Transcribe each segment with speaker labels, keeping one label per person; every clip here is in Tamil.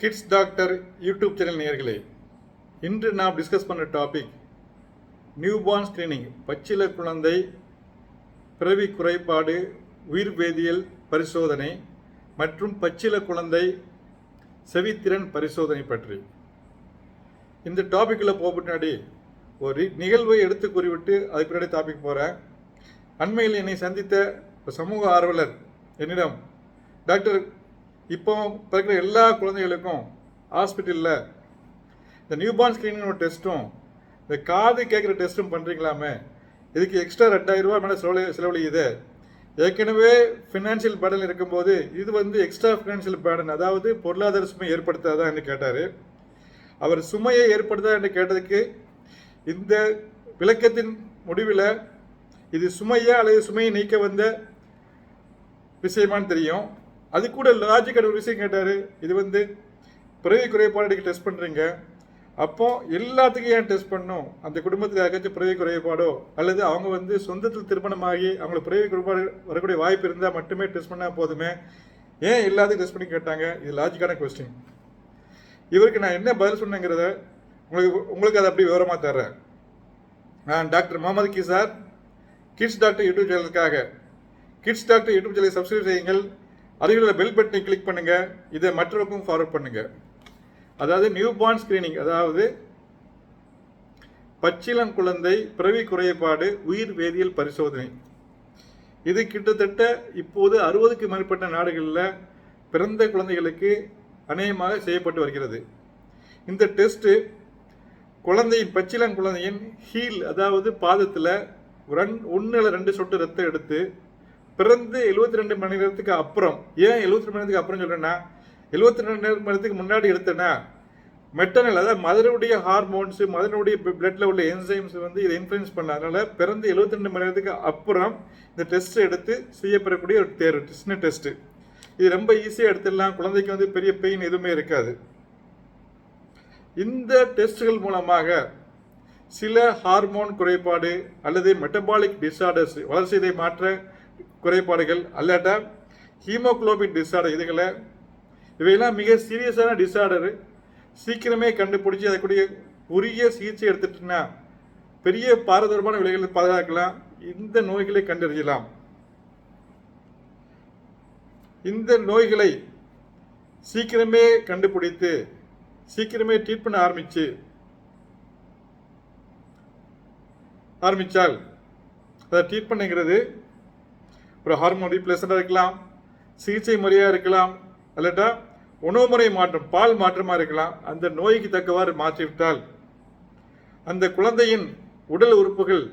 Speaker 1: கிட்ஸ் டாக்டர் யூடியூப் சேனல் நேர்களே இன்று நாம் டிஸ்கஸ் பண்ண டாபிக் நியூபார்ன் ஸ்கிரீனிங் பச்சில குழந்தை பிறவி குறைபாடு உயிர் வேதியியல் பரிசோதனை மற்றும் பச்சில குழந்தை செவித்திறன் பரிசோதனை பற்றி. இந்த டாப்பிக்கில் போக முன்னாடி ஒரு நிகழ்வை எடுத்து கூறிவிட்டு அதுக்கு பின்னாடி டாபிக் போகிறேன் அண்மையில் என்னை சந்தித்த சமூக ஆர்வலர் என்னிடம் டாக்டர் இப்போ பிறக்கிற எல்லா குழந்தைகளுக்கும் ஹாஸ்பிட்டலில் இந்த நியூபார்ன் ஸ்க்ரீனிங் ஒரு டெஸ்ட்டும் இந்த காது கேட்குற டெஸ்ட்டும் பண்ணுறீங்களாமே இதுக்கு எக்ஸ்ட்ரா ரெண்டாயிரம் ரூபா மேலே செலவு செலவழியுது. ஏற்கனவே ஃபினான்ஷியல் பேர்டன் இருக்கும்போது இது வந்து எக்ஸ்ட்ரா ஃபினான்ஷியல் பேர்டன் அதாவது பொருளாதார சுமை ஏற்படுத்தாதா என்று கேட்டார். அவர் சுமையை ஏற்படுத்தா என்று கேட்டதுக்கு இந்த விளக்கத்தின் முடிவில் இது சுமையா அல்லது சுமையை நீக்க வந்த விஷயமான்னு தெரியும். அது கூட லாஜிக்கான ஒரு விஷயம் கேட்டார். இது வந்து பிறவி குறைபாடுக்கு டெஸ்ட் பண்ணுறீங்க அப்போ எல்லாத்துக்கும் ஏன் டெஸ்ட் பண்ணணும்? அந்த குடும்பத்தில் யாருக்காச்சும் பிறவி குறைபாடோ அல்லது அவங்க வந்து சொந்தத்தில் திருமணமாகி அவங்களுக்கு பிறவி குறைபாடு வரக்கூடிய வாய்ப்பு இருந்தால் மட்டுமே டெஸ்ட் பண்ணால் போதுமே. ஏன் எல்லாத்துக்கும் டெஸ்ட் பண்ணி கேட்டாங்க? இது லாஜிக்கான கொஸ்டின் இவருக்கு நான் என்ன பதில் சொன்னேங்கிறத உங்களுக்கு உங்களுக்கு அதை அப்படி விவரமாக தர்றேன். நான் doctor Mohamed Kizar kids doctor YouTube சேனலுக்காக kids doctor YouTube சேனலை சப்ஸ்கிரைப் செய்யுங்கள். அருகில் பெல் பட்டனை கிளிக் பண்ணுங்க. இதை மற்றவருக்கும் ஃபார்வர்ட் பண்ணுங்க. அதாவது நியூ பார்ன் ஸ்கிரீனிங் அதாவது பச்சிளம் குழந்தை பிறவி குறைபாடு உயிர் வேதியியல் பரிசோதனை. இது கிட்டத்தட்ட இப்போது அறுபதுக்கு மேற்பட்ட நாடுகளில் பிறந்த குழந்தைகளுக்கு அநேகமாக செய்யப்பட்டு வருகிறது. இந்த டெஸ்ட்டு குழந்தையின் பச்சிளம் குழந்தையின் ஹீல் அதாவது பாதத்தில் ரன் ஒன்றில் ரெண்டு சொட்டு ரத்தம் எடுத்து பிறந்து எழுபத்தி ரெண்டு மணி நேரத்துக்கு அப்புறம் ஏன் எழுபத்தி ரெண்டு மணி நேரத்துக்கு அப்புறம் சொல்கிறேன்னா எழுபத்தி ரெண்டு மணி நேரத்துக்கு முன்னாடி எடுத்தேன்னா மெட்டனல் அதாவது மதனுடைய ஹார்மோன்ஸ் மதனுடைய பிளட்ல உள்ள என்சைம்ஸ் வந்து இதை இன்ஃப்ளூயன்ஸ் பண்ண அதனால பிறந்து எழுபத்தி ரெண்டு மணி நேரத்துக்கு அப்புறம் இந்த டெஸ்ட் எடுத்து செய்யப்படக்கூடிய ஒரு தேர்வு சின்ன டெஸ்ட் இது ரொம்ப ஈஸியாக எடுத்துடலாம். குழந்தைக்கு வந்து பெரிய பெயின் எதுவுமே இருக்காது. இந்த டெஸ்ட்கள் மூலமாக சில ஹார்மோன் குறைபாடு அல்லது மெட்டபாலிக் டிசார்டர்ஸ் வளர்ச்சிதை மாற்ற குறைபாடுகள் அல்லாட்டா ஹீமோகுளோபின் டிஸார்டர் இதுகளை இவையெல்லாம் மிக சீரியஸான டிசார்டரு சீக்கிரமே கண்டுபிடிச்சி அதுக்குரிய உரிய சிகிச்சை எடுத்துட்டுனா பெரிய பாரதூரமான விலைகளை பாதுகாக்கலாம். இந்த நோய்களை கண்டறியலாம். இந்த நோய்களை சீக்கிரமே கண்டுபிடித்து சீக்கிரமே ட்ரீட்மெண்ட் பண்ண ஆரம்பிச்சு ஆரம்பித்தால் அதை ட்ரீட் ஒரு ஹார்மோன் ரீப்ளேஸ்மெண்ட்டாக இருக்கலாம். சிகிச்சை முறையாக இருக்கலாம். அல்லட்டா உணவு முறை மாற்றம் பால் மாற்றமாக இருக்கலாம். அந்த நோய்க்கு தக்கவாறு மாற்றிவிட்டால் அந்த குழந்தையின் உடல் உறுப்புகள்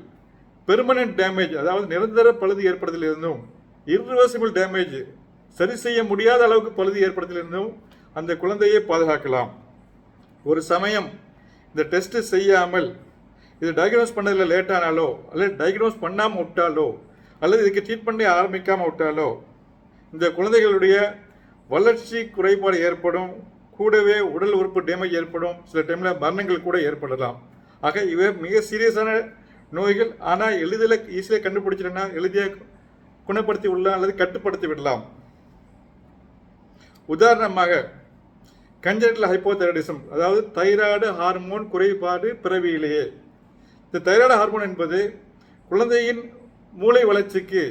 Speaker 1: பெர்மனன்ட் டேமேஜ் அதாவது நிரந்தர பழுது ஏற்படுத்தலிருந்தும் இர்ரிவர்சிபிள் டேமேஜ் சரி செய்ய முடியாத அளவுக்கு பழுது ஏற்படுத்தலிருந்தும் அந்த குழந்தையை பாதுகாக்கலாம். ஒரு சமயம் இந்த டெஸ்ட் செய்யாமல் இது டயக்னோஸ் பண்ணதில் லேட்டானாலோ அல்லது டயக்னோஸ் பண்ணாமல் விட்டாலோ அல்லது இதுக்கு ட்ரீட்மெண்ட்டே பண்ணி ஆரம்பிக்காமல் விட்டாலோ இந்த குழந்தைகளுடைய வளர்ச்சி குறைபாடு ஏற்படும் கூடவே உடல் உறுப்பு டேமேஜ் ஏற்படும் சில டைமில் மரணங்கள் கூட ஏற்படலாம். ஆக இவை மிக சீரியஸான நோய்கள். ஆனால் எளிதில் ஈஸியாக கண்டுபிடிச்சிட்டோன்னா எளிதியாக குணப்படுத்தி விடலாம் அல்லது கட்டுப்படுத்தி விடலாம். உதாரணமாக கஞ்சனிட்டல் ஹைப்போதைரடிசம் அதாவது தைராய்டு ஹார்மோன் குறைபாடு பிறவியிலேயே. இந்த தைராய்டு ஹார்மோன் என்பது குழந்தையின் மூளை வளர்ச்சிக்கு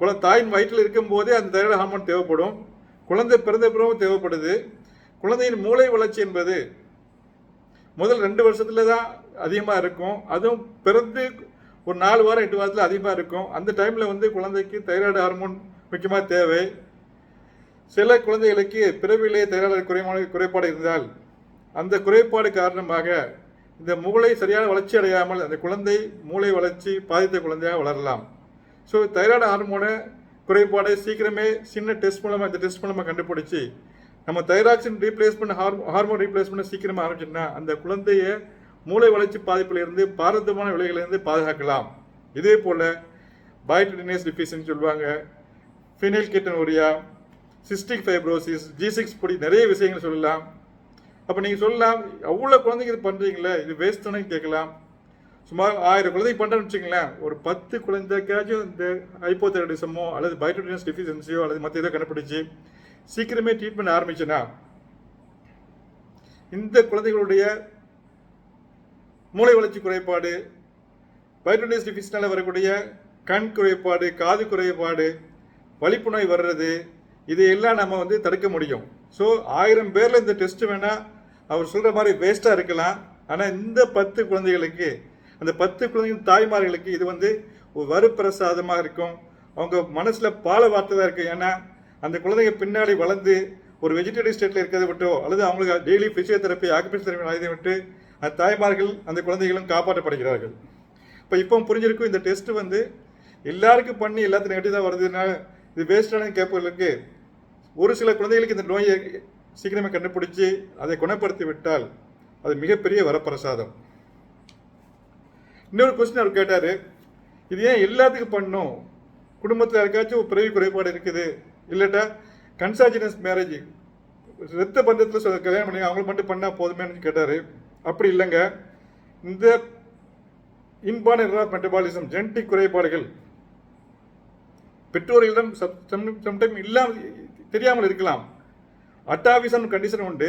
Speaker 1: குல தாயின் வயிற்றில் இருக்கும்போதே அந்த தைராய்டு ஹார்மோன் தேவைப்படும். குழந்தை பிறந்த பிறகும் தேவைப்படுது. குழந்தையின் மூளை வளர்ச்சி என்பது முதல் ரெண்டு வருஷத்தில் தான் அதிகமாக இருக்கும். அதுவும் பிறந்து ஒரு நாலு வாரம் எட்டு வாரத்தில் அதிகமாக இருக்கும். அந்த டைமில் வந்து குழந்தைக்கு தைராய்டு ஹார்மோன் முக்கியமாக தேவை. சில குழந்தைகளுக்கு பிறவிலேயே தைராய்டு குறைமான குறைபாடு இருந்தால் அந்த குறைபாடு காரணமாக இந்த மூளை சரியான வளர்ச்சி அடையாமல் அந்த குழந்தை மூளை வளர்ச்சி பாதித்த குழந்தையாக வளரலாம். ஸோ தைராய்டு ஹார்மோனை குறைபாடை சீக்கிரமே சின்ன டெஸ்ட் மூலமாக இந்த டெஸ்ட் மூலமாக கண்டுபிடிச்சி நம்ம தைராக்சின் ரீப்ளேஸ்மெண்ட் ஹார் ஹார்மோன் ரீப்ளேஸ்மெண்ட் சீக்கிரமாக ஆரம்பிச்சோம்னா அந்த குழந்தைய மூளை வளர்ச்சி பாதிப்பிலிருந்து பாரதமான விலைகளிலிருந்து பாதுகாக்கலாம். இதே போல் பயோட்டினேஸ் டிஃபிஷன் சொல்லுவாங்க phenylketonuria cystic fibrosis G six P D நிறைய விஷயங்கள் சொல்லலாம். அப்போ நீங்கள் சொல்லலாம் அவ்வளோ குழந்தைங்க இது பண்ணுறீங்களே இது வேஸ்ட்டுன்னு கேட்கலாம். சுமார் ஆயிரம் குழந்தைங்க பண்ணுறேன்னு வச்சுங்களேன் ஒரு பத்து குழந்தைக்காச்சும் இந்த ஹைப்போதைரடிசமோ அல்லது பயோட்டினஸ் டெஃபிஷியன்சியோ அல்லது மற்ற ஏதோ கண்டுபிடிச்சி சீக்கிரமே ட்ரீட்மெண்ட் ஆரம்பிச்சுன்னா இந்த குழந்தைகளுடைய மூளை வளர்ச்சி குறைபாடு வைட்டமின்ஸ் டிஃபிஷனால வரக்கூடிய கண் குறைபாடு காது குறைபாடு வலிப்பு நோய் வர்றது இதையெல்லாம் நம்ம வந்து தடுக்க முடியும். ஸோ ஆயிரம் பேரில் இந்த டெஸ்ட் வேணால் அவர் சொல்கிற மாதிரி வேஸ்ட்டாக இருக்கலாம். ஆனால் இந்த பத்து குழந்தைகளுக்கு அந்த பத்து குழந்தைகள் தாய்மார்களுக்கு இது வந்து ஒரு வரப்பிரசாதமாக இருக்கும். அவங்க மனசில் பால வார்த்ததாக இருக்கும். ஏன்னா அந்த குழந்தைங்க பின்னாடி வளர்ந்து ஒரு வெஜிடேட்டிவ் ஸ்டேட்டில் இருக்கிறத விட்டோ அல்லது அவங்களுக்கு டெய்லி ஃபிசியோதெரப்பி ஆக்குபேஷன் தெரப்பி ஆயுதம் விட்டு அந்த தாய்மார்கள் அந்த குழந்தைகளும் காப்பாற்றப்படுகிறார்கள். இப்போ இப்போ புரிஞ்சிருக்கும் இந்த டெஸ்ட் வந்து எல்லாருக்கும் பண்ணி எல்லாத்தையும் நெகட்டிவ் தான் வருதுன்னா இது வேஸ்டான கேட்பவர்களுக்கு ஒரு சில குழந்தைகளுக்கு இந்த நோயை சீக்கிரமே கண்டுபிடிச்சி அதை குணப்படுத்தி விட்டால் அது மிகப்பெரிய வரப்பிரசாதம். இன்னொரு கொஸ்டின் அவர் கேட்டார் இது ஏன் எல்லாத்துக்கும் பண்ணும்? குடும்பத்தில் யாருக்காச்சும் ஒரு பிறவி குறைபாடு இருக்குது? இல்லாட்டா கன்சாஜினஸ் மேரேஜ் ரத்த பந்தத்தில் கல்யாணம் பண்ணி அவங்களுக்கு மட்டும் பண்ணால் போதுமேனு கேட்டார். அப்படி இல்லைங்க. இந்த இன்பான மெட்டபாலிசம் ஜெனட்டிக் குறைபாடுகள் பெற்றோர்களிடம் சம்டைம் இல்லாமல் தெரியாமல் இருக்கலாம். அட்டாவிசன் கண்டிஷன் உண்டு.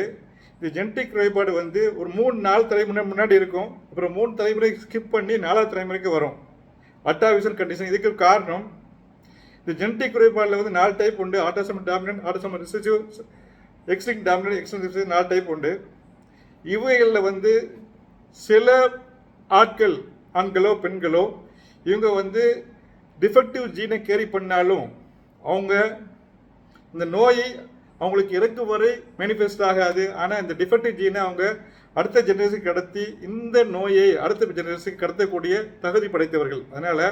Speaker 1: இது ஜெனட்டிக் குறைபாடு வந்து ஒரு மூணு நாலு தலைமுறை முன்னாடி இருக்கும். அப்புறம் மூணு தலைமுறை ஸ்கிப் பண்ணி நாலாவது தலைமுறைக்கு வரும். அட்டாவிசன் கண்டிஷன் இதுக்கு காரணம் இந்த ஜெனட்டிக் குறைபாடில் வந்து நாலு டைப் உண்டு. ஆட்டோசம் டாமினன்ட் ஆட்டோசம் ரிசர்ச்சிவ் எக்ஸ்டிங் டாமினன்ட் எக்ஸ்டிங் நாலு டைப் உண்டு. இவைகளில் வந்து சில ஆட்கள் ஆண்களோ பெண்களோ இவங்க வந்து டிஃபெக்டிவ் ஜீனை கேரி பண்ணாலும் அவங்க இந்த நோயை அவங்களுக்கு இறக்கும் வரை மேனிஃபெஸ்ட் ஆகாது. ஆனால் இந்த டிஃபெக்டிவ் ஜீனை அவங்க அடுத்த ஜெனரேஷனுக்கு கடத்தி இந்த நோயை அடுத்த ஜெனரேஷனுக்கு கடத்தக்கூடிய தகுதி படைத்தவர்கள். அதனால்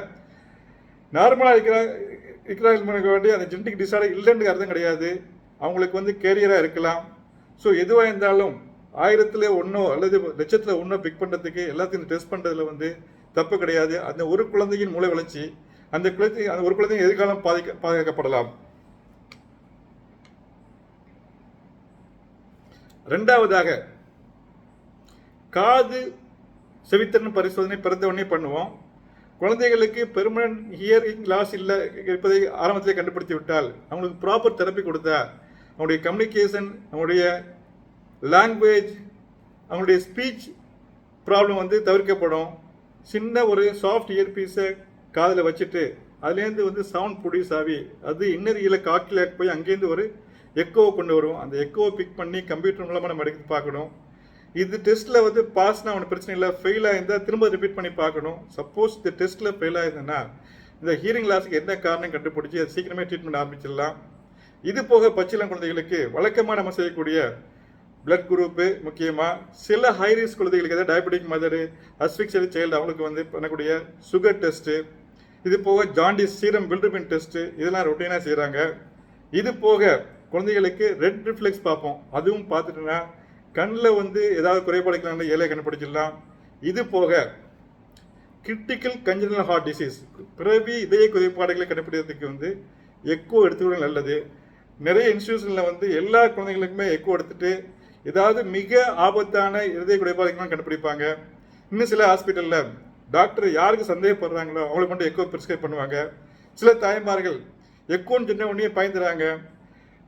Speaker 1: நார்மலாக இருக்கிற இருக்கிறாங்களுக்கு வேண்டிய அந்த ஜெனட்டிக் டிசார்டர் இல்லைன்னு அர்த்தம் கிடையாது. அவங்களுக்கு வந்து கேரியராக இருக்கலாம். ஸோ எதுவாக இருந்தாலும் ஆயிரத்தில் ஒன்றோ அல்லது லட்சத்தில் ஒன்றோ பிக் பண்ணுறதுக்கு எல்லாத்தையும் டெஸ்ட் பண்ணுறதுல வந்து தப்பு கிடையாது. அந்த ஒரு குழந்தையின் மூளை வளர்ச்சி அந்த குழந்தை அந்த ஒரு குழந்தையும் எதிர்காலம் பாதிக்க பாதுகாக்கப்படலாம். ரெண்டாவதாக காது செவித்திறன் பரிசோதனை பிறந்த உடனே பண்ணுவோம். குழந்தைகளுக்கு பெர்மனன்ட் ஹியரிங் லாஸ் இல்லை இருப்பதை ஆரம்பத்திலே கண்டுபிடித்து விட்டால் அவங்களுக்கு ப்ராப்பர் தெரப்பி கொடுத்தா அவங்களுடைய கம்யூனிகேஷன் அவங்களுடைய லாங்குவேஜ் அவங்களுடைய ஸ்பீச் ப்ராப்ளம் வந்து தவிர்க்கப்படும். சின்ன ஒரு சாஃப்ட் இயர்பீஸை காதில் வச்சுட்டு அதுலேருந்து வந்து சவுண்ட் ப்ரொடியூஸ் ஆகி அது இன்னறியில் காக்கில் போய் அங்கேருந்து ஒரு எக்கோவை கொண்டு வரும் அந்த எக்கோவை பிக் பண்ணி கம்ப்யூட்டர் மூலமாக நம்ம எடுத்து பார்க்கணும். இது டெஸ்ட்டில் வந்து பாஸ்னா அவனுக்கு பிரச்சனை இல்லை. ஃபெயில் ஆயிருந்தால் திரும்ப ரிப்பீட் பண்ணி பார்க்கணும். சப்போஸ் இந்த டெஸ்ட்டில் ஃபெயில் ஆயிருந்ததுன்னா இந்த ஹியரிங் லாஸுக்கு என்ன காரணம் கண்டுபிடிச்சி அது சீக்கிரமே ட்ரீட்மெண்ட் ஆரம்பிச்சிடலாம். இது போக பச்சிளம் குழந்தைகளுக்கு வழக்கமாக நம்ம செய்யக்கூடிய பிளட் குரூப்பு முக்கியமாக சில ஹை ரிஸ்க் குழந்தைகளுக்கு ஏதாவது டயபெட்டிக் மதரு அஸ்பிக்சரி சைல்டு அவங்களுக்கு வந்து பண்ணக்கூடிய சுகர் டெஸ்ட்டு இது போக ஜாண்டிஸ் சீரம் பில்டபின் டெஸ்ட்டு இதெல்லாம் ரொட்டீனாக செய்கிறாங்க இது போக குழந்தைகளுக்கு ரெட் ரிஃப்ளெக்ஸ் பார்ப்போம். அதுவும் பார்த்துட்டுனா கண்ணில் வந்து ஏதாவது குறைபாடுகள் ஏழை கண்டுபிடிச்சிடலாம். இது போக கிரிட்டிக்கல் கஞ்சனல் ஹார்ட் டிசீஸ் பிறவி இதய குறைபாடுகளை கண்டுபிடிக்கிறதுக்கு வந்து எக்கோ எடுத்துக்கிறது நல்லது. நிறைய இன்ஸ்டியூஷனில் வந்து எல்லா குழந்தைகளுக்குமே எக்கோ எடுத்துட்டு ஏதாவது மிக ஆபத்தான இருதய குறைபாடுகள்லாம் கண்டுபிடிப்பாங்க. இன்னும் சில ஹாஸ்பிட்டலில் டாக்டர் யாருக்கு சந்தேகப்படுறாங்களோ அவங்களுக்கு மட்டும் எக்கோ ப்ரிஸ்கிரைப் பண்ணுவாங்க. சில தாய்மார்கள் எக்கோன்னு சொன்ன உடனே பயந்துறாங்க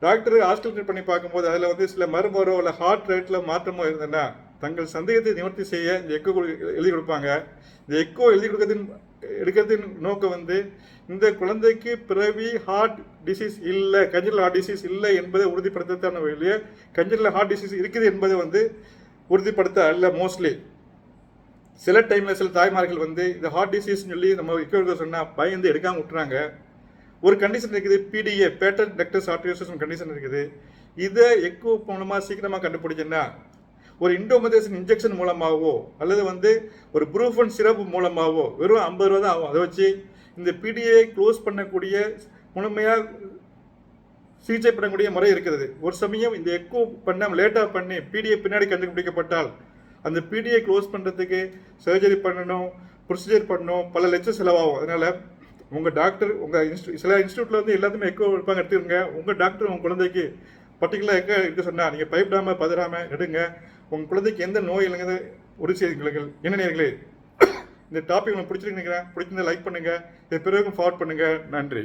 Speaker 1: டாக்டர் ஹாஸ்டல் பண்ணி பார்க்கும்போது அதில் வந்து சில மருமரோ இல்லை ஹார்ட் ரேட்டில் மாற்றமோ இருந்ததுன்னா தங்கள் சந்தேகத்தை நிவர்த்தி செய்ய இந்த எக்கோ எழுதி கொடுப்பாங்க. இந்த எக்கோ எழுதி கொடுக்கறதின் எடுக்கிறதின் நோக்கம் வந்து இந்த குழந்தைக்கு பிறவி ஹார்ட் டிசீஸ் இல்லை கஞ்சல் ஹார்ட் டிசீஸ் இல்லை என்பதை உறுதிப்படுத்தத்தான வழியே கஞ்சல் ஹார்ட் டிசீஸ் இருக்குது என்பதை வந்து உறுதிப்படுத்த அல்ல மோஸ்ட்லி சில டைமில் சில தாய்மார்கள் வந்து இந்த ஹார்ட் டிசீஸ்னு சொல்லி நம்ம எக்கோ சொன்னால் பயந்து எடுக்காமல் விட்டுறாங்க. ஒரு கண்டிஷன் இருக்குது PDA patent ductus arteriosus condition இருக்குது. இதை எக்கோ மூலமாக சீக்கிரமாக கண்டுபிடிச்சுன்னா ஒரு இண்டோமதேசன் இன்ஜெக்ஷன் மூலமாகவோ அல்லது வந்து ஒரு ப்ரூஃபன் சிரப் மூலமாகவோ வெறும் ஐம்பது ரூபா தான் ஆகும். அதை வச்சு இந்த பிடிஏ க்ளோஸ் பண்ணக்கூடிய முழுமையாக சிகிச்சை பண்ணக்கூடிய முறை இருக்கிறது. ஒரு சமயம் இந்த எக்கோ பண்ண லேட்டாக பண்ணி பிடிஏ பின்னாடி கண்டுபிடிக்கப்பட்டால் அந்த பிடிஏ க்ளோஸ் பண்ணுறதுக்கு சர்ஜரி பண்ணணும் ப்ரொசீஜர் பண்ணணும் பல லட்சம் செலவாகும். அதனால் உங்கள் டாக்டர் உங்கள் இன்ஸ்டியூ சில இன்ஸ்டியூட்டில் வந்து எல்லாத்துமே எக்கோ எடுப்பாங்க எடுத்துருங்க உங்கள் டாக்டர் உங்கள் குழந்தைக்கு பர்டிகுலர் எக்கோ எடுக்க சொன்னால் நீங்கள் பயப்படாமல் பதறாமல் எடுங்க. உங்கள் குழந்தைக்கு எந்த நோய் இல்லைங்கிறது உறுதி செய்யுங்கள் என்ன நேர்களே இந்த டாபிக் உங்களுக்கு பிடிச்சிருக்கு நினைக்கிறேன். பிடிச்சிருந்தா லைக் பண்ணுங்கள் இது பிறகு ஃபார்வர்ட் பண்ணுங்கள் நன்றி.